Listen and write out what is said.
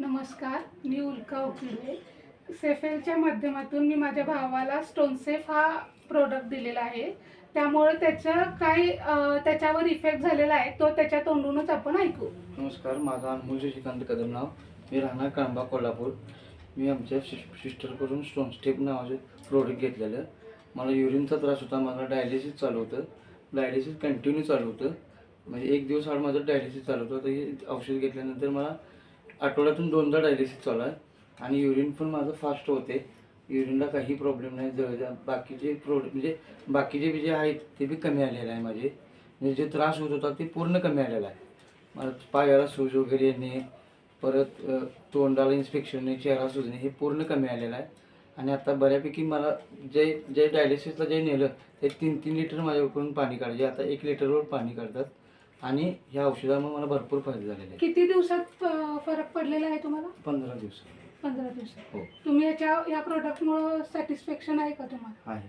नमस्कार मी उल्का उकिडे सेफेलच्या माध्यमातून मी माझ्या भावाला स्टोनसेफ हा प्रोडक्ट दिलेला आहे. त्यामुळे त्याचं काय त्याच्यावर इफेक्ट झालेला आहे. तो त्याच्या तोंडूनच आपण ऐकू. नमस्कार माझा अनमोल शशिकांत कदम नाव. मी राहणार कळंबा कोल्हापूर. मी आमच्या सिस सिस्टरकडून स्टोन स्टेप नावाचे प्रोडक्ट घेतलेलं. मला युरिनचा त्रास होता मला डायलिसिस चालू होतं. डायलिसिस कंटिन्यू चालू होतं. म्हणजे एक दिवस आड माझं डायलिसिस चालू होतं. तर हे औषध घेतल्यानंतर मला आठवड्यातून दोनदा डायलिसिस चालू आहे आणि युरिन पण माझं फास्ट होते युरिनला काही प्रॉब्लेम नाही जवळजवळ बाकीचे प्रोडक्ट म्हणजे बाकीचे बी जे आहेत ते बी कमी आलेले आहे माझे. म्हणजे जे त्रास होत होता ते पूर्ण कमी आलेला आहे. मला पायाला सूज वगैरे येणे परत तोंडाला इन्स्पेक्शन येणे चेहरा सुजणे हे पूर्ण कमी आलेलं आहे. आणि आता बऱ्यापैकी मला जे जे डायलिसिसला जे नेलं ते तीन तीन लिटर माझ्याकडून पाणी काढायचे आता एक लिटरवर पाणी काढतात. आणि ह्या औषधामुळे मला भरपूर फायदा झालेला आहे किती दिवसात अ, फरक पडलेला आहे तुम्हाला? पंधरा दिवस पंधरा दिवसात. हो. तुम्ही याच्या या प्रोडक्टमुळं सॅटिस्फॅक्शन आहे का तुम्हाला? आहे.